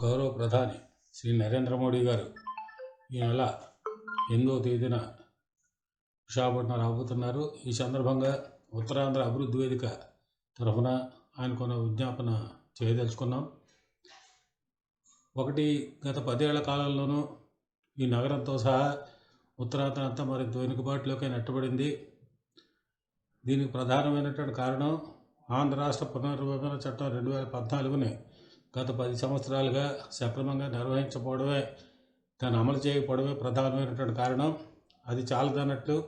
గౌరవ ప్రధాని శ్రీ నరేంద్ర మోడీ గారు ఈ నెల ఎనిమిదవ తేదీన విశాఖపట్నం రాబోతున్నారు. ఈ సందర్భంగా ఉత్తరాంధ్ర అభివృద్ధి వేదిక తరఫున ఆయన కొన్న విజ్ఞాపన చేయదలుచుకున్నాం. ఒకటి గత పదేళ్ళ కాలంలోనూ ఈ నగరంతో సహా ఉత్తరాంధ్ర అంతా మరి వెనుకబాటులోకి నెట్టబడింది. దీనికి ప్రధానమైనటువంటి కారణం ఆంధ్ర రాష్ట్ర పునర్విభజన చట్టం రెండు వేల పద్నాలుగుని గత పది సంవత్సరాలుగా సక్రమంగా నిర్వహించకపోవడమే దాన్ని అమలు చేయకపోవడమే ప్రధానమైనటువంటి కారణం. అది చాలదన్నట్లు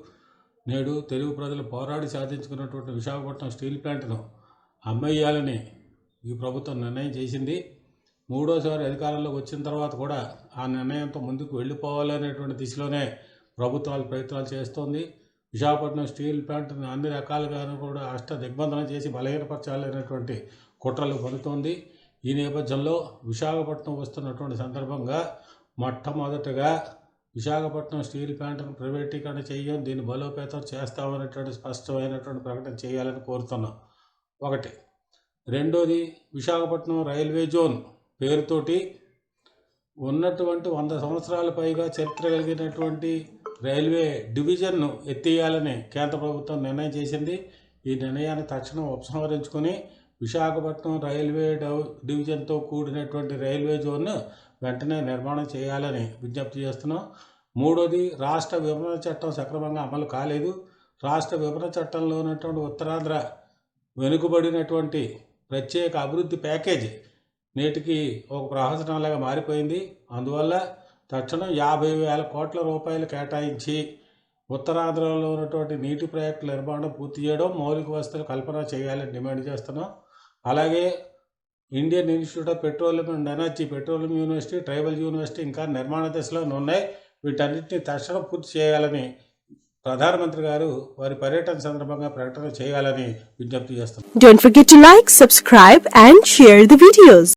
నేడు తెలుగు ప్రజలు పోరాడి సాధించుకున్నటువంటి విశాఖపట్నం స్టీల్ ప్లాంట్ను అమ్మేయాలని ఈ ప్రభుత్వం నిర్ణయం చేసింది. మూడోసారి అధికారంలోకి వచ్చిన తర్వాత కూడా ఆ నిర్ణయంతో ముందుకు వెళ్ళిపోవాలనేటువంటి దిశలోనే ప్రభుత్వాలు ప్రయత్నాలు చేస్తోంది. విశాఖపట్నం స్టీల్ ప్లాంట్ని అన్ని రకాలుగాను కూడా అష్ట దిగ్బంధనం చేసి బలహీనపరచాలనేటువంటి కుట్రలు పడుతోంది. ఈ నేపథ్యంలో విశాఖపట్నం వస్తున్నటువంటి సందర్భంగా మొట్టమొదటగా విశాఖపట్నం స్టీల్ ప్లాంట్ను ప్రైవేటీకరణ చేయం దీన్ని బలోపేతం చేస్తామనేటువంటి స్పష్టమైనటువంటి ప్రకటన చేయాలని కోరుతున్నాం. ఒకటి. రెండోది విశాఖపట్నం రైల్వే జోన్ పేరుతోటి ఉన్నటువంటి వంద సంవత్సరాల పైగా చరిత్ర కలిగినటువంటి రైల్వే డివిజన్ను ఎత్తేయాలని కేంద్ర ప్రభుత్వం నిర్ణయం చేసింది. ఈ నిర్ణయాన్ని తక్షణం ఉపసంహరించుకొని విశాఖపట్నం రైల్వే డివిజన్తో కూడినటువంటి రైల్వే జోన్ను వెంటనే నిర్మాణం చేయాలని విజ్ఞప్తి చేస్తున్నాం. మూడోది రాష్ట్ర విభజన చట్టం సక్రమంగా అమలు కాలేదు. రాష్ట్ర విభజన చట్టంలో ఉన్నటువంటి ఉత్తరాంధ్ర వెనుకబడినటువంటి ప్రత్యేక అభివృద్ధి ప్యాకేజ్ నేటికి ఒక ప్రహసనంలాగా మారిపోయింది. అందువల్ల తక్షణం యాభై వేల కోట్ల రూపాయలు కేటాయించి ఉత్తరాంధ్రలో ఉన్నటువంటి నీటి ప్రాజెక్టుల నిర్మాణం పూర్తి చేయడం మౌలిక వసతులు కల్పన చేయాలని డిమాండ్ చేస్తున్నాం. అలాగే Indian institute of petroleum and energy petroleum university tribal university ఇంకా నిర్మాణ దశలో ఉన్నాయి వీటన్నిటిని తక్షణం పూర్తి చేయాలని ప్రధానమంత్రి గారు వారి పర్యటన సందర్భంగా ప్రకటన చేయాలని విజ్ఞప్తి చేస్తున్నారు Don't forget to like subscribe and share the videos.